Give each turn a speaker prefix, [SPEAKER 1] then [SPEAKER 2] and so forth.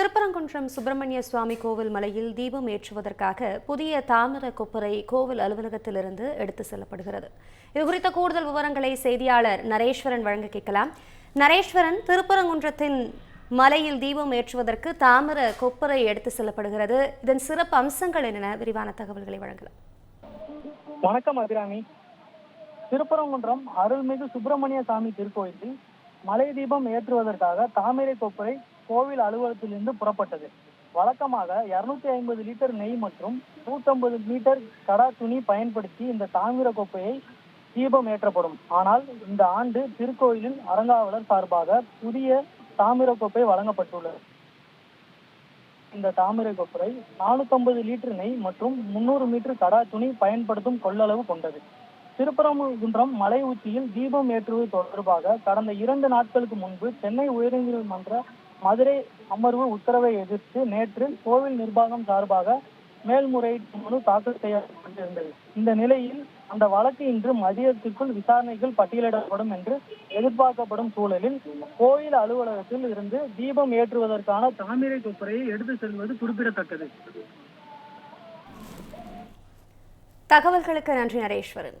[SPEAKER 1] திருப்பரங்குன்றம் சுப்பிரமணிய சுவாமி கோவில் மலையில் தீபம் ஏற்றுவதற்காக புதிய தாமிர கொப்பரை கோவில் அலுவலகத்திலிருந்து எடுத்து செல்லப்படுகிறது. இது குறித்த கூடுதல் விவரங்களை செய்தியாளர் நரேஸ்வரன் வழங்க கேட்கலாம். நரேஸ்வரன் திருப்பரங்குன்றத்தின் மலையில் தீபம் ஏற்றுவதற்கு தாமிர கொப்பரை எடுத்து செல்லப்படுகிறது. இதன் சிறப்பு அம்சங்கள் என்னென்ன விரிவான தகவல்களை வழங்கலாம்.
[SPEAKER 2] வணக்கம் அபிராமி. திருப்பரங்குன்றம் அருள்மிகு சுப்பிரமணிய சாமி திருக்கோயிலில் மலை தீபம் ஏற்றுவதற்காக தாமிரை கொப்பரை கோவில் அலுவலகத்திலிருந்து புறப்பட்டது. வழக்கமாக இருநூத்தி ஐம்பது லிட்டர் நெய் மற்றும் நூற்றம்பது மீட்டர் கடா துணி பயன்படுத்தி இந்த தாமிர கோப்பையை தீபம் ஏற்றப்படும். ஆனால் இந்த ஆண்டு திருக்கோயிலில் அறங்காவலர் சார்பாக புதிய தாமிர கோப்பை வழங்கப்பட்டுள்ளது. இந்த தாமிர கொப்பரை நானூத்தி லிட்டர் நெய் மற்றும் முன்னூறு மீட்டர் கடா துணி பயன்படுத்தும் கொள்ளளவு கொண்டது. திருப்பரங்குன்றம் மலை உச்சியில் தீபம் ஏற்றுவது தொடர்பாக கடந்த இரண்டு நாட்களுக்கு முன்பு சென்னை உயர்நீதிமன்ற மதுரை அமர்வு உத்தரவை எதிர்த்து நேற்று கோவில் நிர்வாகம் சார்பாக மேல்முறையீட்டு மனு தாக்கல் செய்யப்பட்டிருந்தது. இந்த நிலையில் அந்த வழக்கு இன்று மதியத்திற்குள் விசாரணைகள் பட்டியலிடப்படும் என்று எதிர்பார்க்கப்படும் சூழலில் கோயில் அலுவலகத்தில் இருந்து தீபம் ஏற்றுவதற்கான தாமிரை கொப்பரையை எடுத்து செல்வது குறிப்பிடத்தக்கது.
[SPEAKER 1] தகவல்களுக்கு நன்றி நரேஸ்வரன்.